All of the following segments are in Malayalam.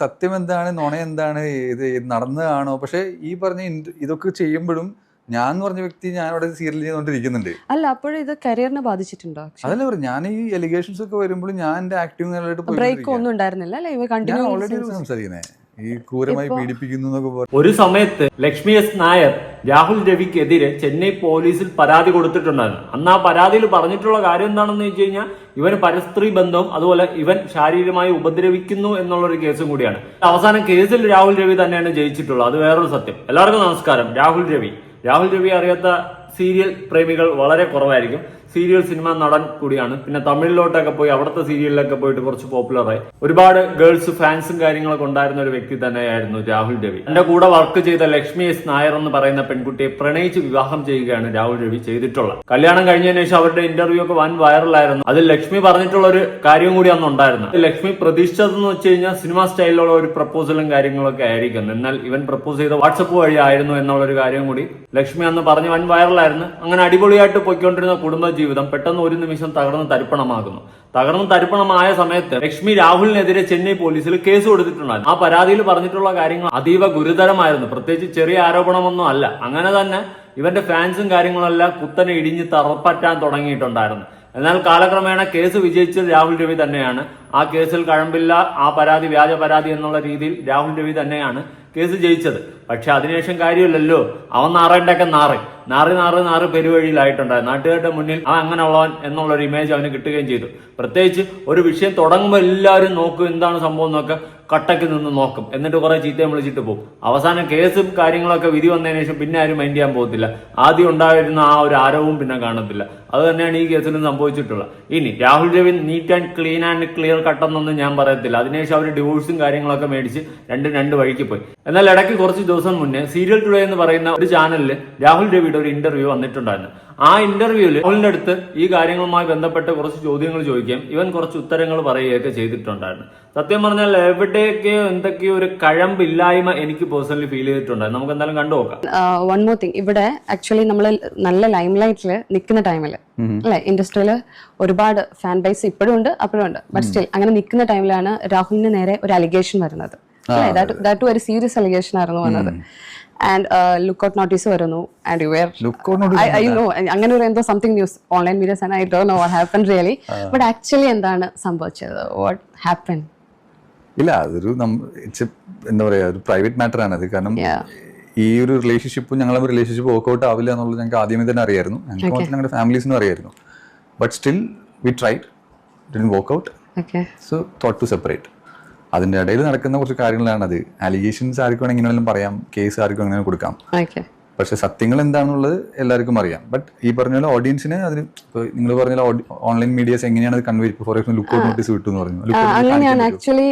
സത്യം എന്താണ് നുണ എന്താണ് ഇത് നടന്നതാണോ? പക്ഷെ ഈ പറഞ്ഞ ഇതൊക്കെ ചെയ്യുമ്പോഴും ഞാൻ എന്ന് പറഞ്ഞ വ്യക്തി ഞാൻ അവിടെ സീരിയൽ ചെയ്തുകൊണ്ടിരിക്കുന്നുണ്ട്. അല്ല അപ്പോഴും ഇത് കരിയറിനെ ബാധിച്ചിട്ടുണ്ടോ? അതല്ല പറഞ്ഞു ഞാൻ ഈ എലിഗേഷൻസ് ഒക്കെ വരുമ്പോൾ ഞാൻ എന്റെ നല്ലതായിട്ട് ബ്രേക്ക് ഒന്നും ഉണ്ടായിരുന്നില്ല ഓൾറെഡി സംസാരിക്കുന്നത് ഈ ക്രൂരമായി പീഡിപ്പിക്കുന്നു ഒരു സമയത്ത് ലക്ഷ്മി എസ് നായർ രാഹുൽ രവിക്കെതിരെ ചെന്നൈ പോലീസിൽ പരാതി കൊടുത്തിട്ടുണ്ടായിരുന്നു. അന്ന് ആ പരാതിയിൽ പറഞ്ഞിട്ടുള്ള കാര്യം എന്താണെന്ന് വെച്ച് കഴിഞ്ഞാൽ ഇവൻ പരസ്ത്രീ ബന്ധവും അതുപോലെ ഇവൻ ശാരീരികമായി ഉപദ്രവിക്കുന്നു എന്നുള്ള ഒരു കേസും കൂടിയാണ്. അവസാനം കേസിൽ രാഹുൽ രവി തന്നെയാണ് ജയിച്ചിട്ടുള്ളത്. അത് വേറൊരു സത്യം. എല്ലാവർക്കും നമസ്കാരം. രാഹുൽ രവി. രാഹുൽ രവി അറിയാത്ത സീരിയൽ പ്രേമികൾ വളരെ കുറവായിരിക്കും. സീരിയൽ സിനിമ നടൻ കൂടിയാണ്. പിന്നെ തമിഴിലോട്ടൊക്കെ പോയി അവിടുത്തെ സീരിയലിലൊക്കെ പോയിട്ട് കുറച്ച് പോപ്പുലറായി. ഒരുപാട് ഗേൾസ് ഫാൻസും കാര്യങ്ങളൊക്കെ ഉണ്ടായിരുന്ന ഒരു വ്യക്തി തന്നെയായിരുന്നു രാഹുൽ രവി. എന്റെ കൂടെ വർക്ക് ചെയ്ത ലക്ഷ്മി എസ് നായർ എന്ന് പറയുന്ന പെൺകുട്ടിയെ പ്രണയിച്ച് വിവാഹം ചെയ്യുകയാണ് രാഹുൽ രവി ചെയ്തിട്ടുള്ളത്. കല്യാണം കഴിഞ്ഞതിന് ശേഷം അവരുടെ ഇന്റർവ്യൂ ഒക്കെ വൻ വൈറലായിരുന്നു അതിൽ ലക്ഷ്മി പറഞ്ഞിട്ടുള്ള ഒരു കാര്യം കൂടി അന്ന് ഉണ്ടായിരുന്നു. ലക്ഷ്മി പ്രതീക്ഷിച്ചതെന്ന് വെച്ച് കഴിഞ്ഞാൽ സിനിമ സ്റ്റൈലിലുള്ള ഒരു പ്രപ്പോസലും കാര്യങ്ങളൊക്കെ ആയിരിക്കും. എന്നാൽ ഇവൻ പ്രപ്പോസ് ചെയ്ത വാട്സപ്പ് വഴി ആയിരുന്നു എന്നുള്ള ഒരു കാര്യം കൂടി ലക്ഷ്മി അന്ന് പറഞ്ഞ് വൻ വൈറലായിരുന്നു അങ്ങനെ അടിപൊളിയായിട്ട് പോയിക്കൊണ്ടിരുന്ന കുടുംബ ജീവിതം പെട്ടെന്ന് ഒരു നിമിഷം തകർന്ന് തരിപ്പണമാകുന്നു. തകർന്ന് തരിപ്പണമായ സമയത്ത് ലക്ഷ്മി രാഹുലിനെതിരെ ചെന്നൈ പോലീസിൽ കേസ് കൊടുത്തിട്ടുണ്ടായിരുന്നു. ആ പരാതിയിൽ പറഞ്ഞിട്ടുള്ള കാര്യങ്ങൾ അതീവ ഗുരുതരമായിരുന്നു. പ്രത്യേകിച്ച് ചെറിയ ആരോപണമൊന്നും അല്ല. അങ്ങനെ തന്നെ ഇവന്റെ ഫാൻസും കാര്യങ്ങളെല്ലാം കുത്തനെ ഇടിഞ്ഞ് തറപ്പറ്റാൻ തുടങ്ങിയിട്ടുണ്ടായിരുന്നു. എന്നാൽ കാലക്രമേണ കേസ് വിജയിച്ചത് രാഹുൽ രവി തന്നെയാണ്. ആ കേസിൽ കഴമ്പില്ല ആ പരാതി വ്യാജ പരാതി എന്നുള്ള രീതിയിൽ രാഹുൽ രവി തന്നെയാണ് കേസ് ജയിച്ചത്. പക്ഷെ അതിനുശേഷം കാര്യമില്ലല്ലോ. അവൻ നാറേണ്ടൊക്കെ നാറി. നാറി നാറ് നാറ് പെരുവഴിയിലായിട്ടുണ്ടായി. നാട്ടുകാരുടെ മുന്നിൽ അവൻ അങ്ങനെയുള്ളവൻ എന്നുള്ള ഒരു ഇമേജ് അവന് കിട്ടുകയും ചെയ്തു. പ്രത്യേകിച്ച് ഒരു വിഷയം തുടങ്ങുമ്പോൾ എല്ലാവരും നോക്കും എന്താണ് സംഭവം എന്നൊക്കെ കട്ടയ്ക്ക് നിന്ന് നോക്കും. എന്നിട്ട് കുറെ ചീത്തയും വിളിച്ചിട്ട് പോകും. അവസാനം കേസും കാര്യങ്ങളൊക്കെ വിധി വന്നതിന് ശേഷം പിന്നെ ആരും മൈൻഡ് ചെയ്യാൻ പോകത്തില്ല. ആദ്യം ഉണ്ടായിരുന്ന ആ ഒരു ആരവവും പിന്നെ കാണത്തില്ല. അത് തന്നെയാണ് ഈ കേസിലും സംഭവിച്ചിട്ടുള്ളത്. ഇനി Rahul Ravi neat and clean and clear കട്ടെന്നൊന്നും ഞാൻ പറയത്തില്ല. അതിനുശേഷം അവർ ഡിവോഴ്സും കാര്യങ്ങളൊക്കെ മേടിച്ച് രണ്ടും രണ്ട് വഴിക്ക് പോയി. എന്നാൽ ഇടയ്ക്ക് കുറച്ച് ദിവസം മുന്നേ സീരിയൽ ടുഡേ എന്ന് പറയുന്ന ഒരു ചാനലിൽ രാഹുൽ രവിയുടെ ഒരു ഇന്റർവ്യൂ വന്നിട്ടുണ്ടായിരുന്നു. ആ ഇന്റർവ്യൂവിൽ രാഹുലിന്റെ അടുത്ത് ഈ കാര്യങ്ങളുമായി ബന്ധപ്പെട്ട് കുറച്ച് ചോദ്യങ്ങൾ ചോദിക്കുകയും ഇവൻ കുറച്ച് ഉത്തരങ്ങൾ പറയുകയൊക്കെ ചെയ്തിട്ടുണ്ടായിരുന്നു. സത്യം പറഞ്ഞാൽ എവിടെയൊക്കെയോ എന്തൊക്കെയോ ഒരു കഴമ്പില്ലായ്മ എനിക്ക് പേഴ്സണലി ഫീൽ ചെയ്തിട്ടുണ്ടായിരുന്നു. നമുക്ക് എന്തായാലും കണ്ടു നോക്കാം. വൺ മോർ തിങ് ഇവിടെ ആക്ച്വലി നമ്മൾ നല്ല ലൈം ലൈറ്റിൽ നിൽക്കുന്ന ടൈമിൽ അല്ലെ? ഇൻഡസ്ട്രിയിൽ ഒരുപാട് ഫാൻ ബേസ് ഇപ്പോഴും ഉണ്ട് അപ്പോഴും ഉണ്ട്. ബട്ട് സ്റ്റിൽ അങ്ങനെ നിൽക്കുന്ന ടൈമിലാണ് രാഹുലിന് നേരെ ഒരു അലിഗേഷൻ വരുന്നത്. ദാറ്റ് ഒരു സീരിയസ് അലിഗേഷൻ ആയിരുന്നു വന്നത്. ആൻഡ് ലുക്ക് ഔട്ട് നോട്ടീസ് വരുന്നു. And you where I know അങ്ങനെ ഒരു എന്തോ something news online medias and I do know what happen really but actually എന്താണ് സംഭവിച്ചത്? വാട്ട് ഹാപ്പൻ ഇല്ല അതൊരു എന്താ പറയാ ഒരു പ്രൈവറ്റ് മാറ്റർ ആണ്. അത് കാരണം. ഈ ഒരു റിലേഷൻഷിപ്പ് ഞങ്ങളെ റിലേഷൻഷിപ്പ് വർക്ക്ഔട്ട് ആവില്ല എന്നുള്ളത് ഞങ്ങൾക്ക് ആദ്യമേ തന്നെ അറിയായിരുന്നു. ഞങ്ങൾക്ക് മാത്രം ഞങ്ങളുടെ ഫാമിലീസിനും അറിയായിരുന്നു. But still we tried then work out so thought to separate അതിന്റെ ഇടയിൽ നടക്കുന്ന കുറച്ച് കാര്യങ്ങളാണ് അത് അലിഗേഷൻസ് ആർക്കും വേണമെങ്കിലും പറയാം. കേസ് ആർക്കും അങ്ങനെ കൊടുക്കാം. പക്ഷെ സത്യങ്ങൾ എന്താണെന്നുള്ളത് എല്ലാവർക്കും അറിയാം. ബട്ട് ഈ പറഞ്ഞ പോലെ ഓഡിയൻസിന് അതിന് ഇപ്പോൾ നിങ്ങൾ പറഞ്ഞ ഓൺലൈൻ മീഡിയസ് എങ്ങനെയാണ് അത് convey for example look notice കിട്ടും എന്ന് പറഞ്ഞു. അങ്ങനെയാണ്? Actually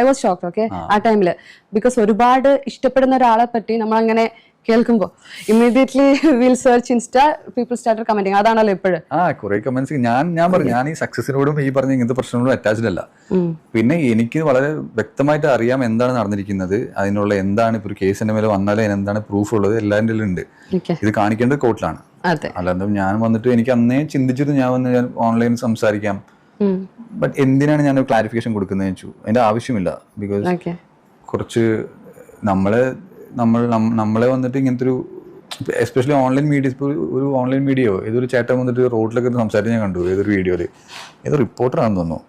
I was shock okay ആ ടൈമിൽ ബിക്കോസ് ഒരുപാട് ഇഷ്ടപ്പെടുന്ന ഒരാളെ പറ്റി നമ്മൾ അങ്ങനെ കേൾക്കുമ്പോൾ immediately will search Insta people start commenting അതാണല്ലോ ഇപ്പോഴും. ആ കുറെ കമന്റ്സ് ഞാൻ ഞാൻ പറഞ്ഞു ഞാൻ ഈ സക്സസിനോടും ഈ പറഞ്ഞ ഇങ്ങനത്തെ പ്രശ്നങ്ങളോടും അറ്റാച്ച്ഡ് അല്ല. പിന്നെ എനിക്ക് വളരെ വ്യക്തമായിട്ട് അറിയാം എന്താണ് നടന്നിരിക്കുന്നത്. അതിനുള്ള എന്താണ് ഇപ്പോൾ ഒരു കേസിന്റെ മേലെ വന്നാലേ അതിനെന്താണ് പ്രൂഫ് ഉള്ളത് എല്ലാവരുടെ ഉണ്ട്. ഇത് കാണിക്കേണ്ടത് കോർട്ടിലാണ് അല്ലാതെ ഞാൻ വന്നിട്ട് എനിക്ക് അന്നേ ചിന്തിച്ചിട്ട് ഞാൻ വന്ന് ഞാൻ ഓൺലൈനിൽ സംസാരിക്കാം. ബട്ട് എന്തിനാണ് ഞാൻ ക്ലാരിഫിക്കേഷൻ കൊടുക്കുന്നത് ചോദിച്ചു അതിന്റെ ആവശ്യമില്ല. ബിക്കോസ് കുറച്ച് നമ്മളെ നമ്മൾ നമ്മളെ വന്നിട്ട് ഇങ്ങനത്തെ ഒരു എസ്പെഷ്യലി ഓൺലൈൻ മീഡിയ ഇപ്പോൾ ഒരു ഓൺലൈൻ വീഡിയോ ഏതൊരു ചേട്ടൻ വന്നിട്ട് റോഡിലൊക്കെ സംസാരിച്ച് ഞാൻ കണ്ടു ഏതൊരു വീഡിയോയിൽ ഏതോ റിപ്പോർട്ടറാണെന്ന് തോന്നുന്നു.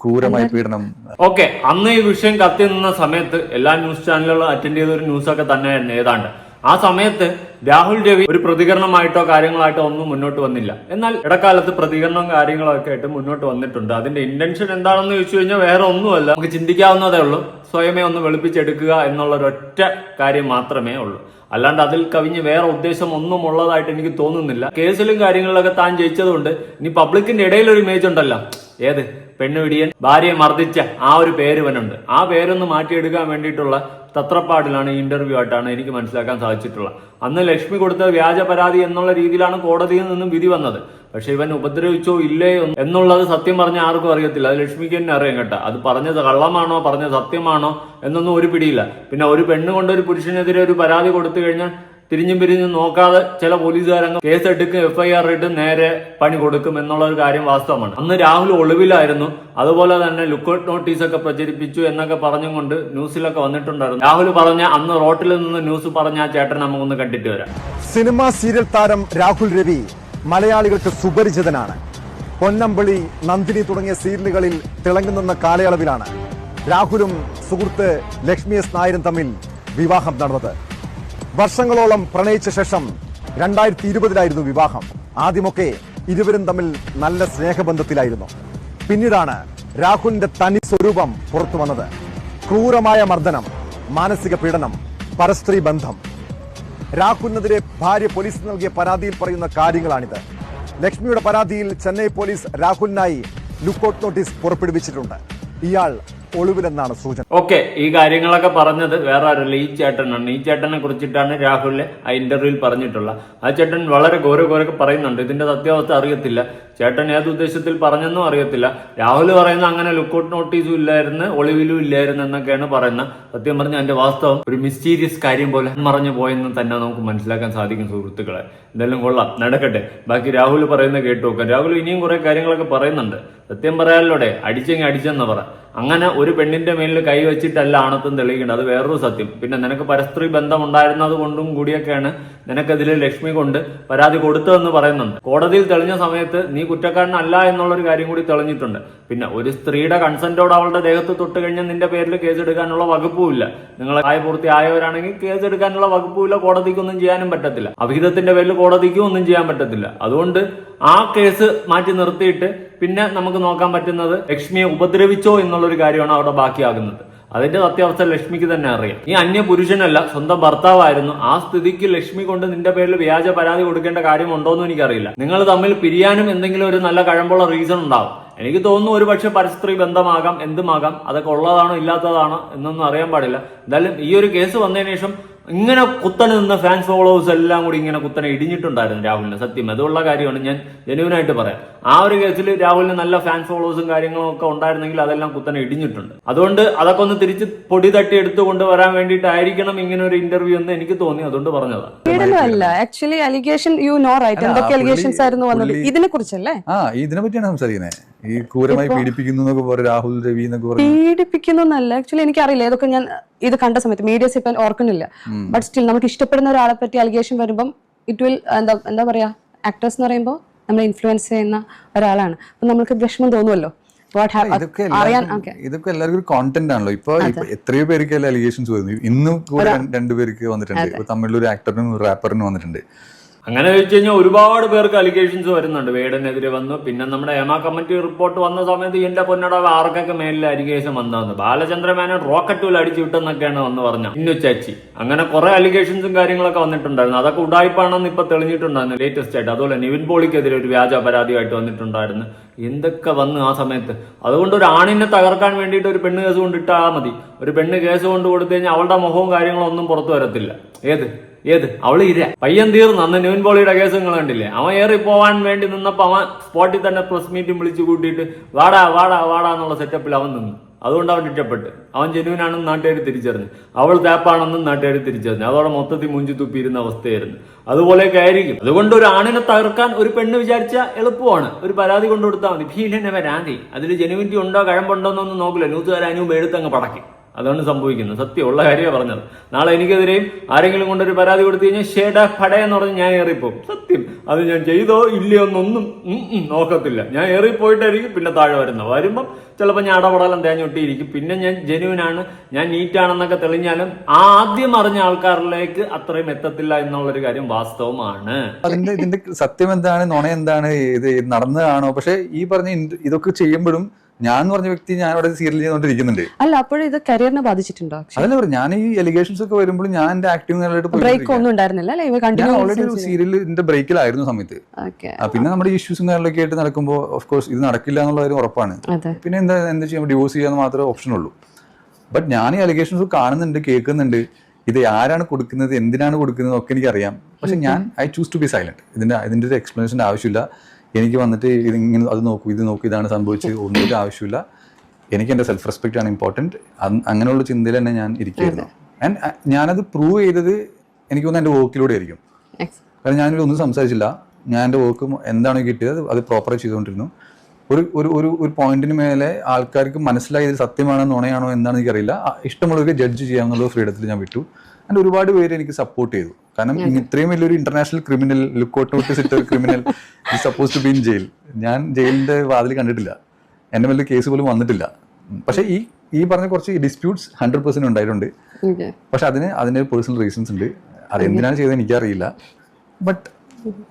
ക്രൂരമായ പീഡനം. ഓക്കെ അന്ന് ഈ വിഷയം കത്തി നിന്ന സമയത്ത് എല്ലാ ന്യൂസ് ചാനലുകളും അറ്റൻഡ് ചെയ്ത ഒരു ന്യൂസൊക്കെ തന്നെയായിരുന്നു ഏതാണ്ട്. ആ സമയത്ത് രാഹുൽ രവി ഒരു പ്രതികരണമായിട്ടോ കാര്യങ്ങളായിട്ടോ ഒന്നും മുന്നോട്ട് വന്നില്ല. എന്നാൽ ഇടക്കാലത്ത് പ്രതികരണവും കാര്യങ്ങളും ഒക്കെ ആയിട്ട് മുന്നോട്ട് വന്നിട്ടുണ്ട്. അതിന്റെ ഇന്റൻഷൻ എന്താണെന്ന് ചോദിച്ചു കഴിഞ്ഞാൽ വേറെ ഒന്നുമല്ല. നമുക്ക് ചിന്തിക്കാവുന്നതേ ഉള്ളൂ. സ്വയമേ ഒന്ന് വെളുപ്പിച്ചെടുക്കുക എന്നുള്ള ഒരൊറ്റ കാര്യം മാത്രമേ ഉള്ളൂ. അല്ലാണ്ട് അതിൽ കവിഞ്ഞ് വേറെ ഉദ്ദേശം ഒന്നും ഉള്ളതായിട്ട് എനിക്ക് തോന്നുന്നില്ല. കേസിലും കാര്യങ്ങളിലൊക്കെ താൻ ജയിച്ചതുകൊണ്ട് ഇനി പബ്ലിക്കിന്റെ ഇടയിൽ ഒരു ഇമേജ് ഉണ്ടല്ലോ. ഏത്? പെണ്ണുപിടിയൻ ഭാര്യയെ മർദ്ദിച്ച ആ ഒരു പേര് ഇവനുണ്ട് ആ പേരൊന്ന് മാറ്റിയെടുക്കാൻ വേണ്ടിയിട്ടുള്ള തത്രപ്പാടിലാണ് ഈ ഇന്റർവ്യൂ ആയിട്ടാണ് എനിക്ക് മനസ്സിലാക്കാൻ സാധിച്ചിട്ടുള്ളത്. അന്ന് ലക്ഷ്മി കൊടുത്ത വ്യാജ പരാതി എന്നുള്ള രീതിയിലാണ് കോടതിയിൽ നിന്നും വിധി വന്നത്. പക്ഷെ ഇവൻ ഉപദ്രവിച്ചോ ഇല്ലേ എന്നുള്ളത് സത്യം പറഞ്ഞ ആർക്കും അറിയത്തില്ല. അത് ലക്ഷ്മിക്ക് തന്നെ അറിയാം കേട്ടോ. അത് പറഞ്ഞത് കള്ളമാണോ പറഞ്ഞത് സത്യമാണോ എന്നൊന്നും ഒരു പിടിയില്ല. പിന്നെ ഒരു പെണ്ണ് കൊണ്ട് ഒരു പുരുഷനെതിരെ ഒരു പരാതി കൊടുത്തു കഴിഞ്ഞാൽ തിരിഞ്ഞും പിരിഞ്ഞും നോക്കാതെ ചില പോലീസുകാരങ്ങ് കേസ് എടുക്കും എഫ്ഐആർ ഇട്ട് നേരെ പണി കൊടുക്കും എന്നുള്ള ഒരു കാര്യം വാസ്തവമാണ്. അന്ന് രാഹുൽ ഒളിവിലായിരുന്നു. അതുപോലെ തന്നെ ലുക്കൌട്ട് നോട്ടീസ് ഒക്കെ പ്രചരിപ്പിച്ചു എന്നൊക്കെ പറഞ്ഞും കൊണ്ട് ന്യൂസിലൊക്കെ വന്നിട്ടുണ്ടായിരുന്നു. രാഹുൽ പറഞ്ഞ അന്ന് റോട്ടിൽ നിന്ന് ന്യൂസ് പറഞ്ഞ ആ ചേട്ടൻ നമുക്കൊന്ന് കണ്ടിട്ട് വരാം. സിനിമാ സീരിയൽ താരം രാഹുൽ രവി മലയാളികൾക്ക് സുപരിചിതനാണ്. പൊന്നമ്പിളി നന്ദിനി തുടങ്ങിയ സീരിയലുകളിൽ തിളങ്ങി നിന്ന കാലയളവിലാണ് രാഹുലും സുഹൃത്ത് ലക്ഷ്മി എസ് നായരും തമ്മിൽ വിവാഹം നടന്നത്. വർഷങ്ങളോളം പ്രണയിച്ച ശേഷം രണ്ടായിരത്തി ഇരുപതിലായിരുന്നു വിവാഹം. ആദ്യമൊക്കെ ഇരുവരും തമ്മിൽ നല്ല സ്നേഹബന്ധത്തിലായിരുന്നു. പിന്നീടാണ് രാഹുലിന്റെ തനി സ്വരൂപം പുറത്തു വന്നത്. ക്രൂരമായ മർദ്ദനം മാനസിക പീഡനം പരസ്ത്രീ ബന്ധം. രാഹുലിനെതിരെ ഭാര്യ പോലീസ് നൽകിയ പരാതിയിൽ പറയുന്ന കാര്യങ്ങളാണിത്. ലക്ഷ്മിയുടെ പരാതിയിൽ ചെന്നൈ പോലീസ് രാഹുലിനായി ലുക്കൌട്ട് നോട്ടീസ് പുറപ്പെടുവിച്ചിട്ടുണ്ട്. ഇയാൾ ഒളിവിലെന്നാണ് സൂചന. ഓക്കെ ഈ കാര്യങ്ങളൊക്കെ പറഞ്ഞത് വേറെ ആരല്ല ഈ ചേട്ടനാണ്. ഈ ചേട്ടനെ കുറിച്ചിട്ടാണ് രാഹുലിനെ ആ ഇന്റർവ്യൂവിൽ പറഞ്ഞിട്ടുള്ള ആ ചേട്ടൻ വളരെ ഗൗരവഗൗരവൊക്കെ പറയുന്നുണ്ട്. ഇതിന്റെ സത്യാവസ്ഥ അറിയത്തില്ല. ചേട്ടൻ ഏത് ഉദ്ദേശത്തിൽ പറഞ്ഞെന്നും അറിയത്തില്ല. രാഹുൽ പറയുന്ന അങ്ങനെ ലുക്കൌട്ട് നോട്ടീസും ഇല്ലായിരുന്നു ഒളിവിലും ഇല്ലായിരുന്നു എന്നൊക്കെയാണ് പറയുന്നത്. സത്യം പറഞ്ഞ അതിന്റെ വാസ്തവം ഒരു മിസ്റ്റീരിയസ് കാര്യം പോലെ മറഞ്ഞു പോയെന്ന് തന്നെ നമുക്ക് മനസ്സിലാക്കാൻ സാധിക്കും സുഹൃത്തുക്കളെ. എന്തായാലും കൊള്ളാം. നടക്കട്ടെ. ബാക്കി രാഹുൽ പറയുന്ന കേട്ടു നോക്കാം. രാഹുൽ ഇനിയും കുറെ കാര്യങ്ങളൊക്കെ പറയുന്നുണ്ട്. സത്യം പറയാലോടെ അടിച്ചെങ്കിൽ അടിച്ചെന്ന് പറ. അങ്ങനെ ഒരു പെണ്ണിന്റെ മേലിൽ കൈവച്ചിട്ടല്ല ആണത്തും തെളിയിക്കേണ്ടത്. അത് വേറൊരു സത്യം. പിന്നെ നിനക്ക് പരസ്ത്രീ ബന്ധം ഉണ്ടായിരുന്നത് കൊണ്ടും കൂടിയൊക്കെയാണ് നിനക്കെതിൽ ലക്ഷ്മി കൊണ്ട് പരാതി കൊടുത്തതെന്ന് പറയുന്നുണ്ട്. കോടതിയിൽ തെളിഞ്ഞ സമയത്ത് നീ കുറ്റക്കാരനല്ല എന്നുള്ളൊരു കാര്യം കൂടി തെളിഞ്ഞിട്ടുണ്ട്. പിന്നെ ഒരു സ്ത്രീയുടെ കൺസെന്റോട് അവളുടെ ദേഹത്ത് തൊട്ട് കഴിഞ്ഞാൽ നിന്റെ പേരിൽ കേസ് എടുക്കാനുള്ള വകുപ്പുമില്ല നിങ്ങൾ പ്രായപൂർത്തി ആയവരാണെങ്കിൽ കേസ് എടുക്കാനുള്ള വകുപ്പുമില്ല കോടതിക്കൊന്നും ചെയ്യാനും പറ്റത്തില്ല. അഭിഹിതത്തിന്റെ പേരിൽ കോടതിക്കും ഒന്നും ചെയ്യാൻ പറ്റത്തില്ല. അതുകൊണ്ട് ആ കേസ് മാറ്റി നിർത്തിയിട്ട് പിന്നെ നമുക്ക് നോക്കാൻ പറ്റുന്നത് ലക്ഷ്മിയെ ഉപദ്രവിച്ചോ എന്നുള്ളൊരു കാര്യമാണ് അവിടെ ബാക്കിയാകുന്നത്. അതിന്റെ സത്യാവസ്ഥ ലക്ഷ്മിക്ക് തന്നെ അറിയാം. നീ അന്യ പുരുഷനല്ല സ്വന്തം ഭർത്താവായിരുന്നു. ആ സ്ഥിതിക്ക് ലക്ഷ്മി കൊണ്ട് നിന്റെ പേരിൽ വ്യാജ പരാതി കൊടുക്കേണ്ട കാര്യമുണ്ടോന്നും എനിക്കറിയില്ല. നിങ്ങൾ തമ്മിൽ പിരിയാനും എന്തെങ്കിലും ഒരു നല്ല കഴമ്പുള്ള റീസൺ ഉണ്ടാവും. എനിക്ക് തോന്നുന്നു ഒരു പക്ഷെ പരസ്ത്രീ ബന്ധമാകാം എന്തുമാകാം അതൊക്കെ ഉള്ളതാണോ ഇല്ലാത്തതാണോ എന്നൊന്നും അറിയാൻ പാടില്ല. എന്തായാലും ഈ ഒരു കേസ് വന്നതിന് ശേഷം ഇങ്ങനെ കുത്തനെ നിന്ന ഫാൻസ് ഫോളോവേഴ്സ് എല്ലാം കൂടി ഇങ്ങനെ കുത്തനെ ഇടിഞ്ഞിട്ടുണ്ടായിരുന്നു രാഹുലിന്. സത്യം അതുള്ള കാര്യമാണ് ഞാൻ ജനുവിനായിട്ട് പറയാം. ആ ഒരു കേസിൽ രാഹുലിന് നല്ല ഫാൻസ് ഫോളോവേഴ്സും കാര്യങ്ങളും ഒക്കെ ഉണ്ടായിരുന്നെങ്കിൽ അതെല്ലാം കുത്തനെ ഇടിഞ്ഞിട്ടുണ്ട്. അതുകൊണ്ട് അതൊക്കെ ഒന്ന് തിരിച്ച് പൊടി തട്ടി എടുത്തു കൊണ്ടുവരാൻ വേണ്ടിയിട്ടായിരിക്കണം ഇങ്ങനെ ഒരു ഇന്റർവ്യൂ എന്ന് എനിക്ക് തോന്നി. അതുകൊണ്ട് പറഞ്ഞതാണ് actually allegation you know right എന്തൊക്കെ അലിഗേഷൻസ് ആയിരുന്നു വന്നത്? ഇതിനെ കുറിച്ചല്ലേ ആ ഇതിനെ പറ്റിയാണ് സംസാരിക്കുന്നത് ഈ ക്രൂരമായി പീഡിപ്പിക്കുന്നു എന്നൊക്കെ പറയും രാഹുൽ രവി എന്നൊക്കെ പറയും. പീഡിപ്പിക്കുന്നല്ല ആക്ച്വലി എനിക്കറിയില്ല. ഇതൊക്കെ ഞാൻ ഇത് കണ്ട സമയത്ത് മീഡിയസ് ഇപ്പം ഓർക്കുന്നില്ല. ബട്ട് സ്റ്റിൽ നമുക്ക് ഇഷ്ടപ്പെടുന്ന ഒരാളെ പറ്റി അലിഗേഷൻ വരുമ്പം ഇറ്റ് വിൽ എന്താ എന്താ പറയാ ആക്ടേഴ്സ് എന്ന് പറയുമ്പോൾ നമ്മളെ ഇൻഫ്ലുവൻസ് ചെയ്യുന്ന ഒരാളാണ്. അപ്പൊ നമ്മൾക്ക് വിഷമം തോന്നുമല്ലോ ഇതൊക്കെ ഇതൊക്കെ എല്ലാവർക്കും ഒരു കോണ്ടന്റ് ആണല്ലോ. ഇപ്പൊ എത്രയോ പേർക്ക് അലിഗേഷൻസ് വരുന്നു ഇന്നും രണ്ടുപേർക്ക് വന്നിട്ടുണ്ട്. ഇപ്പൊ തമിഴിലൊരു ആക്ടറിനും റാപ്പറിനും വന്നിട്ടുണ്ട്. അങ്ങനെ ചോദിച്ചു കഴിഞ്ഞാൽ ഒരുപാട് പേർക്ക് അലിഗേഷൻസ് വരുന്നുണ്ട്. വേടനെതിരെ വന്നു. പിന്നെ നമ്മുടെ എമ കമ്മിറ്റി റിപ്പോർട്ട് വന്ന സമയത്ത് എന്റെ പൊന്നട ആർക്കൊക്കെ മേലിൽ അലിഗേഷൻ വന്നതെന്ന്. ബാലചന്ദ്രമേനോൻ റോക്കറ്റ് വില അടിച്ചു വിട്ടെന്നൊക്കെയാണ് വന്ന് പറഞ്ഞ ഇന്നു ചേച്ചി. അങ്ങനെ കുറെ അലിഗേഷൻസും കാര്യങ്ങളൊക്കെ വന്നിട്ടുണ്ടായിരുന്നു. അതൊക്കെ ഉടായ്പാണെന്ന് ഇപ്പൊ തെളിഞ്ഞിട്ടുണ്ടായിരുന്നു ലേറ്റസ്റ്റ് ആയിട്ട്. അതുപോലെ നിവിൻ പോളിക്കെതിരെ ഒരു വ്യാജ പരാതിയായിട്ട് വന്നിട്ടുണ്ടായിരുന്നു. എന്തൊക്കെ വന്നു ആ സമയത്ത്? അതുകൊണ്ട് ഒരു ആണിനെ തകർക്കാൻ വേണ്ടിയിട്ട് ഒരു പെണ്ണ് കേസ് കൊണ്ടിട്ടാ മതി. ഒരു പെണ്ണ് കേസ് കൊണ്ട് കൊടുത്തു കഴിഞ്ഞാൽ അവളുടെ മുഖവും കാര്യങ്ങളും ഒന്നും പുറത്തു വരത്തില്ല. ഏത്? ഏത്? അവൾ ഇര. പയ്യൻ തീർന്നു. അന്ന് ന്യൂൻ പോളിയുടെ കേസ് നിങ്ങൾ കണ്ടില്ലേ? അവൻ ഏറി പോവാൻ വേണ്ടി നിന്നപ്പോ അവൻ സ്പോട്ടിൽ തന്നെ പ്രസ് മീറ്റും വിളിച്ചു കൂട്ടിയിട്ട് വാടാ വാടാ വാടാ എന്നുള്ള സെറ്റപ്പിൽ അവൻ നിന്നു. അതുകൊണ്ട് അവൻ ഇഷ്ടപ്പെട്ട് അവൻ ജനുവിനാണെന്ന് നാട്ടുകാർ തിരിച്ചറിഞ്ഞു. അവൾ തേപ്പാണെന്നും നാട്ടുകാർ തിരിച്ചറിഞ്ഞു. അതോടെ മൊത്തത്തിൽ മുഞ്ചി തുപ്പിയിരുന്ന അവസ്ഥയായിരുന്നു. അതുപോലെയൊക്കെ ആയിരിക്കും. അതുകൊണ്ട് ഒരു ആണിനെ തകർക്കാൻ ഒരു പെണ്ണ് വിചാരിച്ച എളുപ്പമാണ്. ഒരു പരാതി കൊണ്ടു കൊടുത്താൽ മതി ഭീലനെ പരാതി അതിൽ ജനുവിറ്റി ഉണ്ടോ കഴമ്പുണ്ടോ എന്നൊന്നും നോക്കില്ല ന്യൂസുകാർ എഴുത്തങ്ങ് പടക്കി അതാണ് സംഭവിക്കുന്നത്. സത്യമുള്ള കാര്യമാണ് പറഞ്ഞത്. നാളെ എനിക്കെതിരെയും ആരെങ്കിലും കൊണ്ടൊരു പരാതി കൊടുത്തു കഴിഞ്ഞാൽ ഷേഡ ഫട എന്ന് പറഞ്ഞ് ഞാൻ ഏറിപ്പോകും. സത്യം. അത് ഞാൻ ചെയ്തോ ഇല്ലയോ എന്നൊന്നും നോക്കത്തില്ല. ഞാൻ ഏറിപ്പോയിട്ടായിരിക്കും പിന്നെ താഴെ വരുന്നത്. വരുമ്പം ചിലപ്പോൾ ഞാൻ അടപടലം തേഞ്ഞൊട്ടിയിരിക്കും. പിന്നെ ഞാൻ ജെനുവിനാണ് ഞാൻ നീറ്റാണെന്നൊക്കെ തെളിഞ്ഞാലും ആദ്യം അറിഞ്ഞ ആൾക്കാരിലേക്ക് അത്രയും എത്തത്തില്ല എന്നുള്ളൊരു കാര്യം വാസ്തവമാണ്. അതിന്റെ ഇതിന്റെ സത്യം എന്താണ്? നുണ എന്താണ്? ഇത് നടന്നതാണോ? പക്ഷെ ഈ പറഞ്ഞ ഇതൊക്കെ ചെയ്യുമ്പോഴും ഞാൻ എന്ന് പറഞ്ഞ വ്യക്തി ഞാൻ അവിടെ സീരിയൽ ചെയ്തുകൊണ്ടിരിക്കുന്നുണ്ട്. അല്ല അപ്പോഴും ഇത് കരിയറിനെ ബാധിച്ചിട്ടുണ്ടോ അതല്ല പറഞ്ഞു ഞാൻ ഈ എലിഗേഷൻസ് ഒക്കെ വരുമ്പോൾ ഞാൻ എന്റെ ആക്ടിങ് ബ്രേക്ക് ഒന്നും ഉണ്ടായിരുന്നില്ല ഞാൻ ഓൾറെഡി ഒരു സീരിയലിന്റെ ബ്രേക്കിലായിരുന്നു സമയത്ത്. പിന്നെ നമ്മുടെ ഇഷ്യൂസും കാര്യങ്ങളൊക്കെ ആയിട്ട് നടക്കുമ്പോൾ ഓഫ് കോഴ്സ് ഇത് നടക്കില്ല എന്നുള്ള കാര്യം ഉറപ്പാണ്. പിന്നെ എന്താ എന്താ ചെയ്യാൻ ഡിവോഴ്സ് ചെയ്യാന്ന് മാത്രമേ ഓപ്ഷൻ ഉള്ളൂ. ബട്ട് ഞാൻ ഈ അലിഗേഷൻസ് കാണുന്നുണ്ട് കേൾക്കുന്നുണ്ട്. ഇത് ആരാണ് കൊടുക്കുന്നത് എന്തിനാണ് കൊടുക്കുന്നത് ഒക്കെ എനിക്കറിയാം. പക്ഷെ ഞാൻ I choose to be silent ഇതിന്റെ ഇതിന്റെ ഒരു എക്സ്പ്ലനേഷന്റെ ആവശ്യമില്ല. എനിക്ക് വന്നിട്ട് ഇതിങ്ങനെ അത് നോക്കൂ ഇത് നോക്കൂ ഇതാണ് സംഭവിച്ചത്. ഒന്നും ആവശ്യമില്ല എനിക്ക് എന്റെ സെൽഫ് റെസ്പെക്റ്റ് ആണ് ഇമ്പോർട്ടന്റ് അങ്ങനെയുള്ള ചിന്തയിൽ തന്നെ ഞാൻ ഇരിക്കുകയായിരുന്നു. ആൻഡ് ഞാനത് പ്രൂവ് ചെയ്തത് എനിക്ക് തോന്നുന്നു എന്റെ വർക്കിലൂടെ ആയിരിക്കും. കാരണം ഞാനിവിടെ ഒന്നും സംസാരിച്ചില്ല. ഞാൻ എന്റെ വർക്ക് എന്താണോ കിട്ടിയത് അത് പ്രോപ്പറായി ചെയ്തുകൊണ്ടിരുന്നു. ഒരു ഒരു ഒരു ഒരു പോയിന്റിന് മേലെ ആൾക്കാർക്ക് മനസ്സിലായി ഇത് സത്യമാണോ നുണയാണോ എന്താണെന്ന് എനിക്കറിയില്ല. ഇഷ്ടമുള്ളവർക്ക് ജഡ്ജ് ചെയ്യാമെന്നുള്ള ഫ്രീഡത്തിൽ ഞാൻ വിട്ടു. ആൻഡ് ഒരുപാട് പേര് എനിക്ക് സപ്പോർട്ട് ചെയ്തു. കാരണം ഇത്രയും വലിയൊരു international criminal lookout out sit ഒരു criminal suppose to be in jail ഞാൻ ജയിലിന്റെ വാതിൽ കണ്ടിട്ടില്ല. എന്റെ വലിയ കേസ് പോലും വന്നിട്ടില്ല. പക്ഷേ ഈ ഈ പറഞ്ഞ കുറച്ച് ഡിസ്പ്യൂട്ട്സ് ഹൺഡ്രഡ് പെർസെന്റ് ഉണ്ടായിട്ടുണ്ട്. പക്ഷെ അതിന് അതിന് പേഴ്സണൽ റീസൺസ് ഉണ്ട്. അത് എന്തിനാണ് ചെയ്തത് എനിക്കറിയില്ല. But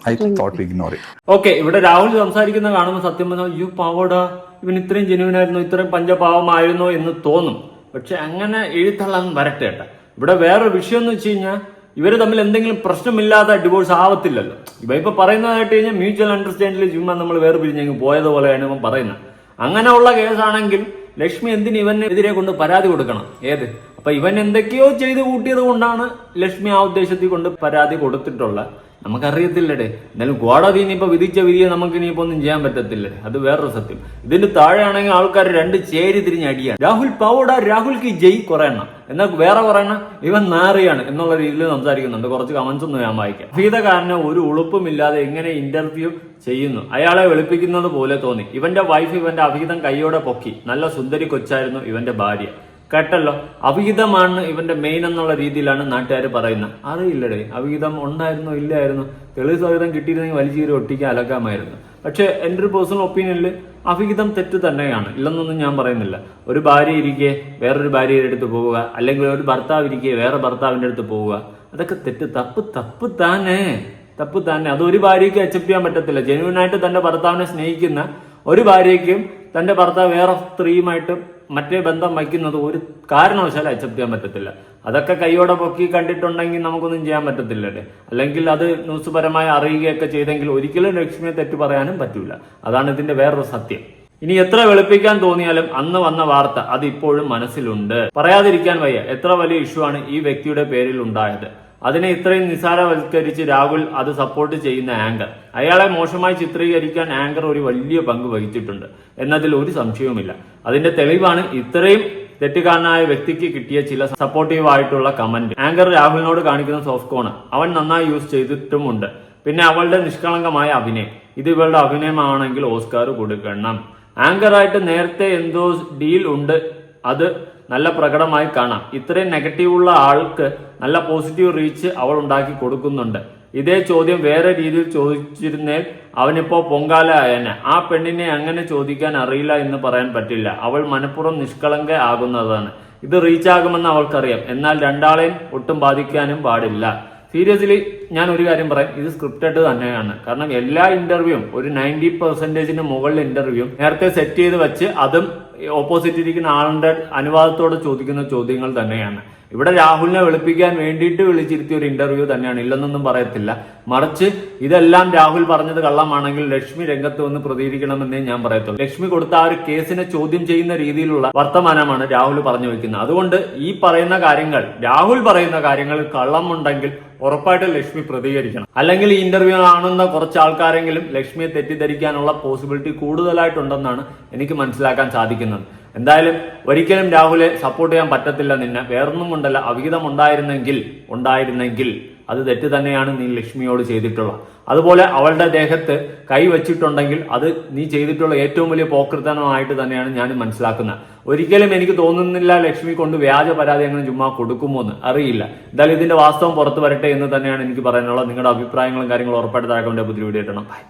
I thought ignore okay ഇവിടെ രാഹുൽ സംസാരിക്കുന്ന കാണുമ്പോൾ സത്യം പറഞ്ഞാൽ യു പാവോടാ ഇവൻ ഇത്രയും ജെനുവിൻ ആയിരുന്നു ഇത്രയും പഞ്ചപാവമായിരുന്നോ എന്ന് തോന്നും. പക്ഷെ അങ്ങനെ എഴുത്തള്ളാൻ വരട്ടെ കേട്ടോ. ഇവിടെ വേറൊരു വിഷയം എന്ന് വെച്ച് കഴിഞ്ഞാൽ ഇവർ തമ്മിൽ എന്തെങ്കിലും പ്രശ്നമില്ലാതെ ഡിവോഴ്സ് ആവത്തില്ലല്ലോ. ഇവ ഇപ്പൊ പറയുന്നതായിട്ട് കഴിഞ്ഞാൽ മ്യൂച്വൽ അണ്ടർസ്റ്റാൻഡിൽ ചുമ്മാ നമ്മൾ വേറെ പിരിഞ്ഞെങ്കിൽ പോയതുപോലെയാണ് ഇവൻ പറയുന്നത്. അങ്ങനെയുള്ള കേസാണെങ്കിൽ ലക്ഷ്മി എന്തിന് ഇവനെതിരെ കൊണ്ട് പരാതി കൊടുക്കണം? ഏത്? അപ്പൊ ഇവൻ എന്തൊക്കെയോ ചെയ്ത് കൂട്ടിയത് കൊണ്ടാണ് ലക്ഷ്മി ആ ഉദ്ദേശത്തിൽ കൊണ്ട് പരാതി കൊടുത്തിട്ടുള്ളത്. നമുക്കറിയത്തില്ലടേ. എന്നാലും കോടതി ഇനിയിപ്പോ വിധിച്ച വിധിയെ നമുക്ക് ഇനിയിപ്പോ ഒന്നും ചെയ്യാൻ പറ്റത്തില്ലേ അത് വേറൊരു സത്യം. ഇതിന്റെ താഴെയാണെങ്കിൽ ആൾക്കാർ രണ്ട് ചേരി തിരിഞ്ഞ് അടിയാണ്. രാഹുൽ പവോട രാഹുൽക്ക് ജയ് കുറയണം എന്നാൽ വേറെ കുറെ ഇവൻ നാറിയാണ് എന്നുള്ള രീതിയിൽ സംസാരിക്കുന്നുണ്ട്. കുറച്ച് കമന്റ്സ് ഒന്നും ഞാൻ വായിക്കാം. ഫീതകാരന് ഒരു ഉളുപ്പുമില്ലാതെ എങ്ങനെ ഇന്റർവ്യൂ ചെയ്യുന്നു? അയാളെ വെളുപ്പിക്കുന്നത് പോലെ തോന്നി. ഇവന്റെ വൈഫ് ഇവന്റെ അഭിഹിതം കൈയോടെ പൊക്കി. നല്ല സുന്ദരി കൊച്ചായിരുന്നു ഇവന്റെ ഭാര്യ. കേട്ടല്ലോ? അവിഹിതമാണ് ഇവന്റെ മെയിൻ എന്നുള്ള രീതിയിലാണ് നാട്ടുകാർ പറയുന്നത്. അറിയില്ലടേ അവിഹിതം ഉണ്ടായിരുന്നോ ഇല്ലായിരുന്നു? തെളിവ് സഹിതം കിട്ടിയിരുന്നെങ്കിൽ വലിച്ചീരി ഒട്ടിക്കാൻ അലക്കാമായിരുന്നു. പക്ഷെ എന്റെ ഒരു പേഴ്സണൽ ഒപ്പീനിയനിൽ അവിഹിതം തെറ്റ് തന്നെയാണ്. ഇല്ലെന്നൊന്നും ഞാൻ പറയുന്നില്ല. ഒരു ഭാര്യ ഇരിക്കെ വേറൊരു ഭാര്യയുടെ അടുത്ത് പോവുക. അല്ലെങ്കിൽ ഒരു ഭർത്താവ് ഇരിക്കെ വേറെ ഭർത്താവിന്റെ അടുത്ത് പോവുക. അതൊക്കെ തെറ്റ്. തപ്പ് തപ്പ് താനേ. തപ്പ് തന്നെ അത് ഒരു ഭാര്യയ്ക്ക് അക്സെപ്റ്റ് ചെയ്യാൻ പറ്റത്തില്ല. ജെനുവിനായിട്ട് തന്റെ ഭർത്താവിനെ സ്നേഹിക്കുന്ന ഒരു ഭാര്യയ്ക്കും തന്റെ ഭർത്താവ് വേറെ സ്ത്രീയുമായിട്ട് മറ്റേ ബന്ധം വയ്ക്കുന്നത് ഒരു കാരണവശാലും അക്സെപ്റ്റ് ചെയ്യാൻ പറ്റത്തില്ല. അതൊക്കെ കൈയോടെ പൊക്കി കണ്ടിട്ടുണ്ടെങ്കിൽ നമുക്കൊന്നും ചെയ്യാൻ പറ്റത്തില്ലല്ലേ അല്ലെങ്കിൽ അത് ന്യൂസ് പരമായി അറിയുകയൊക്കെ ചെയ്തെങ്കിൽ ഒരിക്കലും ലക്ഷ്മിയെ തെറ്റു പറയാനും പറ്റൂല. അതാണ് ഇതിന്റെ വേറൊരു സത്യം. ഇനി എത്ര വെളുപ്പിക്കാൻ തോന്നിയാലും അന്ന് വന്ന വാർത്ത അത് ഇപ്പോഴും മനസ്സിലുണ്ട്. പറയാതിരിക്കാൻ വയ്യ. എത്ര വലിയ ഇഷ്യൂ ആണ് ഈ വ്യക്തിയുടെ പേരിൽ ഉണ്ടായത്. അതിനെ ഇത്രയും നിസാരവൽക്കരിച്ച് രാഹുൽ അത് സപ്പോർട്ട് ചെയ്യുന്ന ആങ്കർ അയാളെ മോശമായി ചിത്രീകരിക്കാൻ ആങ്കർ ഒരു വലിയ പങ്ക് വഹിച്ചിട്ടുണ്ട്. എന്നതിൽ ഒരു സംശയവുമില്ല. അതിന്റെ തെളിവാണ് ഇത്രയും തെറ്റുകാരനായ വ്യക്തിക്ക് കിട്ടിയ ചില സപ്പോർട്ടീവ് ആയിട്ടുള്ള കമന്റ് ആങ്കർ രാഹുലിനോട് കാണിക്കുന്ന സോഫ്റ്റ് കോണ് അവൻ നന്നായി യൂസ് ചെയ്തിട്ടുമുണ്ട്. പിന്നെ അവളുടെ നിഷ്കളങ്കമായ അഭിനയം. ഇത് ഇവളുടെ അഭിനയമാണെങ്കിൽ ഓസ്കാർ കൊടുക്കണം. ആങ്കറായിട്ട് നേരത്തെ എന്തോ ഡീൽ ഉണ്ട്. അത് നല്ല പ്രകടമായി കാണാം. ഇത്രയും നെഗറ്റീവ് ഉള്ള ആൾക്ക് നല്ല പോസിറ്റീവ് റീച്ച് അവൾ ഉണ്ടാക്കി കൊടുക്കുന്നുണ്ട്. ഇതേ ചോദ്യം വേറെ രീതിയിൽ ചോദിച്ചിരുന്നേൽ അവനിപ്പോ പൊങ്കാല ആയനെ. ആ പെണ്ണിനെ അങ്ങനെ ചോദിക്കാൻ അറിയില്ല എന്ന് പറയാൻ പറ്റില്ല. അവൾ മനഃപൂർവം നിഷ്കളങ്ക ആകുന്നതാണ്. ഇത് റീച്ച് ആകുമെന്ന് അവൾക്കറിയാം. എന്നാൽ രണ്ടാളെയും ഒട്ടും ബാധിക്കാനും പാടില്ല. സീരിയസ്ലി ഞാൻ ഒരു കാര്യം പറയാം. ഇത് സ്ക്രിപ്റ്റഡ് തന്നെയാണ്. കാരണം എല്ലാ ഇന്റർവ്യൂവും ഒരു നയന്റി പെർസെന്റേജിന് മുകളിൽ ഇന്റർവ്യൂ നേരത്തെ സെറ്റ് ചെയ്ത് വെച്ച് അതും ഓപ്പോസിറ്റ് ഇരിക്കുന്ന ആളുടെ അനുവാദത്തോടെ ചോദിക്കുന്ന ചോദ്യങ്ങൾ തന്നെയാണ്. ഇവിടെ രാഹുലിനെ വെളുപ്പിക്കാൻ വേണ്ടിയിട്ട് വിളിച്ചിരുത്തിയ ഒരു ഇന്റർവ്യൂ തന്നെയാണ്. ഇല്ലെന്നൊന്നും പറയത്തില്ല. മറിച്ച് ഇതെല്ലാം രാഹുൽ പറഞ്ഞത് കള്ളമാണെങ്കിൽ ലക്ഷ്മി രംഗത്ത് വന്ന് പ്രതികരിക്കണമെന്നേ ഞാൻ പറയത്തുള്ളൂ. ലക്ഷ്മി കൊടുത്ത ആ ഒരു കേസിനെ ചോദ്യം ചെയ്യുന്ന രീതിയിലുള്ള വർത്തമാനമാണ് രാഹുൽ പറഞ്ഞു വെക്കുന്നത്. അതുകൊണ്ട് ഈ പറയുന്ന കാര്യങ്ങൾ രാഹുൽ പറയുന്ന കാര്യങ്ങൾ കള്ളമുണ്ടെങ്കിൽ ഉറപ്പായിട്ടും ലക്ഷ്മി പ്രതികരിക്കണം. അല്ലെങ്കിൽ ഈ ഇന്റർവ്യൂ കാണുന്ന കുറച്ച് ആൾക്കാരെങ്കിലും ലക്ഷ്മിയെ തെറ്റിദ്ധരിക്കാനുള്ള പോസിബിലിറ്റി കൂടുതലായിട്ടുണ്ടെന്നാണ് എനിക്ക് മനസ്സിലാക്കാൻ സാധിക്കുന്നത്. എന്തായാലും ഒരിക്കലും രാഹുലെ സപ്പോർട്ട് ചെയ്യാൻ പറ്റത്തില്ല നിന്നെ. വേറൊന്നും കൊണ്ടല്ല. അവിഹിതം ഉണ്ടായിരുന്നെങ്കിൽ ഉണ്ടായിരുന്നെങ്കിൽ. അത് തെറ്റ് തന്നെയാണ് നീ ലക്ഷ്മിയോട് ചെയ്തിട്ടുള്ള അതുപോലെ അവളുടെ ദേഹത്ത് കൈ വെച്ചിട്ടുണ്ടെങ്കിൽ അത് നീ ചെയ്തിട്ടുള്ള ഏറ്റവും വലിയ പോക്കൃത്തനമായിട്ട് തന്നെയാണ് ഞാൻ മനസ്സിലാക്കുന്നത്. ഒരിക്കലും എനിക്ക് തോന്നുന്നില്ല ലക്ഷ്മി കൊണ്ട് വ്യാജ പരാതി അങ്ങനെ ചുമ്മാ കൊടുക്കുമോ എന്ന്. അറിയില്ല. എന്തായാലും ഇതിന്റെ വാസ്തവം പുറത്തു വരട്ടെ എന്ന് തന്നെയാണ് എനിക്ക് പറയാനുള്ളത്. നിങ്ങളുടെ അഭിപ്രായങ്ങളും കാര്യങ്ങളും ഉറപ്പായിട്ട് താഴെ പുതിയ വീഡിയോ.